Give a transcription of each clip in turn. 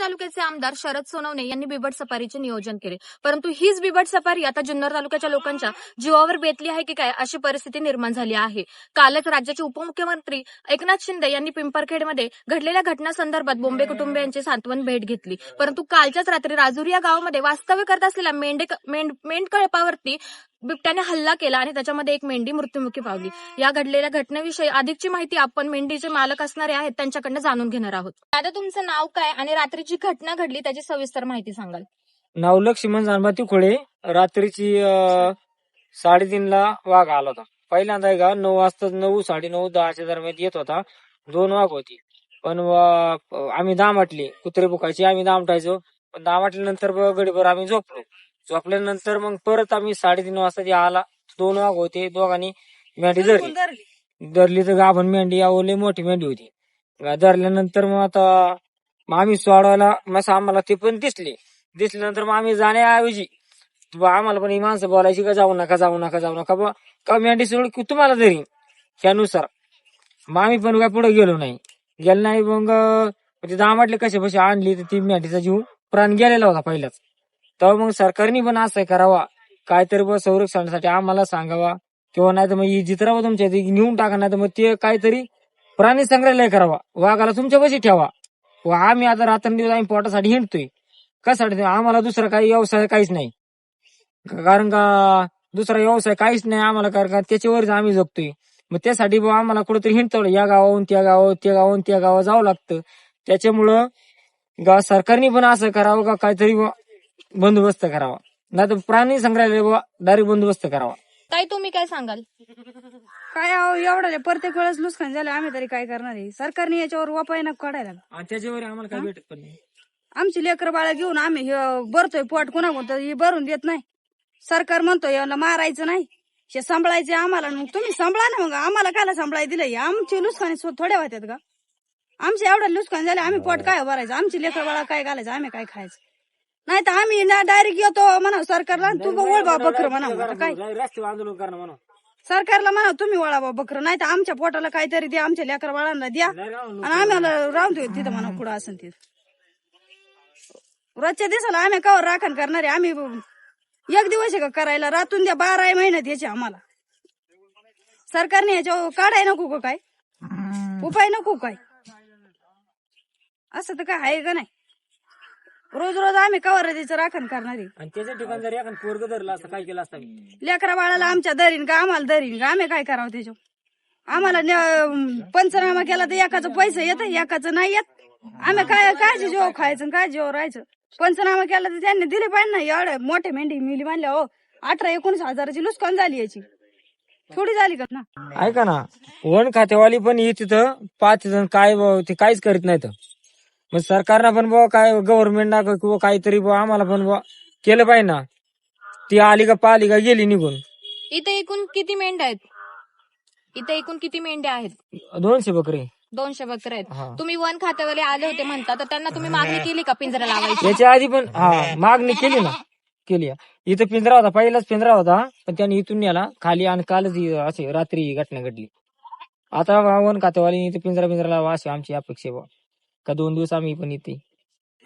तालुक्याचे आमदार शरद सोनवणे यांनी बिबट सफारीचे नियोजन केले. परंतु हीच बिबट सफारी आता जुन्नर तालुक्याच्या लोकांच्या जीवावर बेतली आहे की काय अशी परिस्थिती निर्माण झाली आहे. कालच राज्याचे उपमुख्यमंत्री एकनाथ शिंदे यांनी पिंपरखेडमध्ये घडलेल्या घटनासंदर्भात बोंबे कुटुंबियांची सांत्वन भेट घेतली. परंतु कालच्याच रात्री राजुरी या गावामध्ये वास्तव्य करत असलेल्या मेंढे मेंढकळपावरती बिबट्याने हल्ला केला आणि त्याच्यामध्ये एक मेंढी मृत्युमुखी पावली. या घडलेल्या घटनेविषयी अधिकची माहिती आपण मेंढीचे मालक असणारे आहेत त्यांच्याकडनं जाणून घेणार आहोत. दादा तुमचं नाव काय आणि रात्रीची घटना घडली त्याची सविस्तर माहिती सांगाल. नाव लक्ष्मण जानबाती खोळे. रात्रीची साडेतीनला वाघ आला होता. पहिल्यांदा आहे का नऊ वाजता नऊ साडे नऊ दहाच्या दरम्यान येत होता. दोन वाघ होती. पण आम्ही दामटली कुत्रे बुकायची आम्ही दामटायचो पण दामटल्यानंतर गडीभर आम्ही झोपलो. झोपल्यानंतर मग परत आम्ही साडेतीन वाजता जे आला दोन वाघ होते दोघांनी मेंढी धरली. धरली? तर गाभण मेंढी आवली मोठी मेंढी होती. धरल्यानंतर मग आता मग आम्ही सोडवायला मग आम्हाला ते पण दिसले. दिसल्यानंतर मग आम्ही जाण्याऐवजी आम्हाला पण ही माणसं बोलायची का जाऊ नका जाऊ नका जाऊ नका का मेंढी सोड की तुम्हाला धरी. त्यानुसार मग आम्ही पण काय पुढे गेलो नाही. गेलो नाही मग ते दामाटले कसे बसे आणली तर ती मेंढीचा जीव प्राण गेलेला होता पहिलाच. तेव्हा मग सरकारने पण असं करावा. काहीतरी बुवा संरक्षणासाठी आम्हाला सांगावा. किंवा नाही तर मग ही जित्रावा तुमच्या इथे नेऊन टाका नाही तर मग ते काहीतरी प्राणी संग्रहालय करावा. वाघाला तुमच्या बशी ठेवा. व आम्ही आता रात्रंदिवस आम्ही पोटासाठी हिंडतोय. कशासाठी? आम्हाला दुसरा काही व्यवसाय काहीच नाही. कारण का दुसरा व्यवसाय काहीच नाही आम्हाला कारण का त्याच्यावरच आम्ही जगतोय. मग त्यासाठी बुवा आम्हाला कुठेतरी हिंडतो या गावाहून त्या गावावर त्या गावाहून त्या गावावर जावं लागतं. त्याच्यामुळं सरकारनी सरकारने पण असं करावं का काहीतरी बुवा बंदोबस्त करावा. नाही तर प्राणी संग्रहालय बुवा डायरेक्ट बंदोबस्त करावा. ताई तुम्ही काय सांगाल? काय अहो, एवढं प्रत्येक वेळेस नुकसान झालं आम्ही तरी काय करणार आहे? सरकारने याच्यावर उपाय न काढायला. आणि त्याच्यावर आम्हाला काय भेटत पण नाही. आमची लेकर बाळा घेऊन आम्ही हे भरतोय पोट कुणा कोणतं हे भरून देत नाही. सरकार म्हणतो याला मारायचं नाही. हे सांभाळायचे आम्हाला. मग तुम्ही सांभाळा ना मग. आम्हाला कायला सांभाळाय दिलंय आमची नुकसानी स्व- थोड्या होत्यात का आमचे एवढं नुकसान झाले आम्ही पोट काय भरायचं आमची लेकर बाळा काय घालायचं? आम्ही काय खायचं? नाही तर आम्ही ना डायरेक्ट येतो म्हणा सरकारला तू वळ बा बकर म्हणा काय? आंदोलन करणं म्हणा सरकारला म्हणा तुम्ही वळा बा बकर नाही तर आमच्या पोटाला काहीतरी द्या आमच्या लेकर बाळांना द्या. आणि आम्हाला राहून देऊ तिथं म्हणा कुठं असेल तिथं. रोजच्या दिवसाला आम्ही कवर राखण करणारे आम्ही एक दिवस आहे का करायला? रातून द्या बारा महिन्यात याचे आम्हाला. सरकारने याच्यावर काढाय नको का काय? उपाय नको काय? असं तर काय आहे का नाही? रोज रोज आम्ही कवर त्याचं राखण करणारे. आणि त्याच्या ठिकाणी जर एखादं पोरग धरलं असतं काय केलं असतं? लेकरा बाळाला आमच्या दरीन का आम्हाला दरीन? का आम्ही काय करावं त्याच्यावर? आम्हाला न- पंचनामा केला तर एकाचं पैसे येत एकाचं नाही येत. आम्ही काय काय जेव खायचं आणि काय जेव राहायचं. पंचनामा केला तर त्यांनी दिले पाहिजे ना एवढे मोठे मेंढी मिली मानल्या हो. अठरा एकोणीस हजाराची नुकसान झाली याची. थोडी झाली का ना? ऐका ना वन खातेवाली पण ही तिथं पाच जण काय ते काहीच करीत नाहीत. मग सरकारनं पण बुवा काय गव्हर्नमेंटना किंवा काहीतरी बुवा आम्हाला पण बुवा केलं पाहिजे ना. ती आली का पाली का गेली निघून. इथे एकूण किती मेंढ्या आहेत? इथे एकूण किती मेंढ्या आहेत? दोनशे बकरे. दोनशे बकरे आहेत. तुम्ही वन खात्यावाले आले होते म्हणता तर त्यांना तुम्ही मागणी केली का पिंजरा लावायची? याच्या आधी पण हा मागणी केली ना. केली. इथं पिंजरा होता पहिलाच पिंजरा होता पण त्याने इथून नेला खाली आणि कालच अशी रात्री ही घटना घडली. आता वन खातेवाली इथे पिंजरा पिंजरा लावा अशी आमची अपेक्षा आहे बुवा. का दोन दिवस आम्ही पण इथे?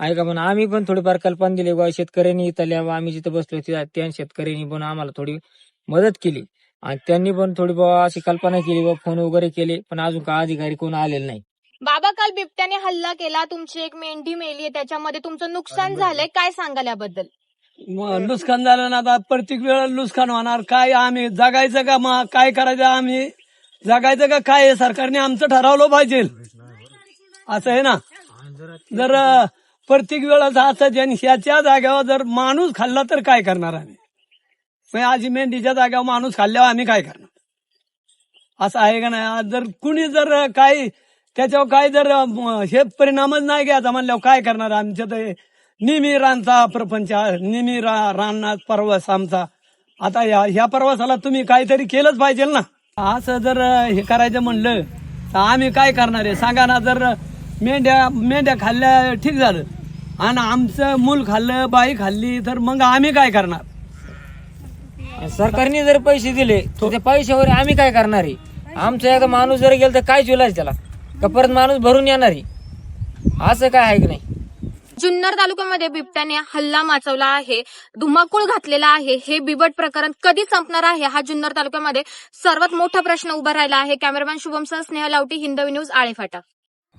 ऐका पण आम्ही पण थोडीफार कल्पना दिली बा शेतकऱ्यांनी इथल्या आम्ही जिथे बसलो त्या त्या शेतकऱ्यांनी पण आम्हाला थोडी मदत केली. आणि त्यांनी पण थोडी बाबा अशी कल्पना केली बा फोन वगैरे केले पण अजून का अधिकारी कोण आलेले नाही. बाबा काल बिबट्याने हल्ला केला तुमची एक मेंढी मेली त्याच्यामध्ये तुमचं नुकसान झालंय काय सांगाल याबद्दल? नुकसान झालं ना आता प्रत्येक वेळेला नुकसान होणार. काय आम्ही जगायचं का मग काय करायचं आम्ही? जगायचं का काय? सरकारने आमचं ठरवलं पाहिजे. असं आहे ना? जर प्रत्येक वेळेस असं आणि ह्याच्या जाग्यावर जर माणूस खाल्ला तर काय करणार आम्ही? आज मेंढीच्या जाग्यावर माणूस खाल्ल्यावर आम्ही काय करणार? असं आहे का नाही? आज जर कुणी जर काही त्याच्यावर काय जर हे परिणामच नाही घ्यायचा म्हणल्यावर काय करणार? आमच्या तर निमी रानचा प्रपंच निमी रा, रानात प्रवास आमचा. आता या ह्या प्रवासाला तुम्ही काहीतरी केलंच पाहिजे ना? असं जर हे करायचं म्हणलं तर आम्ही काय करणार आहे? सांगा ना जर मेंढ्या मेंढ्या खाल्ल्या ठीक झालं. आणि आमचं मूल खाल्लं बाई खाल्ली तर मग आम्ही काय करणार? सरकारने जर पैसे दिले तर त्या पैशावर आम्ही काय करणार आहे? आमचा एकदा माणूस जर गेला तर काय चुलायचं त्याला? का परत माणूस भरून येणार आहे? असं काय आहे की नाही? जुन्नर तालुक्यामध्ये बिबट्याने हल्ला माचवला आहे धुमाकूळ घातलेला आहे हे बिबट प्रकरण कधी संपणार आहे हा जुन्नर तालुक्यामध्ये सर्वात मोठा प्रश्न उभा राहिला आहे. कॅमेरामॅन शुभमसह स्नेहा लावटी हिंदवी न्यूज आळेफाटा.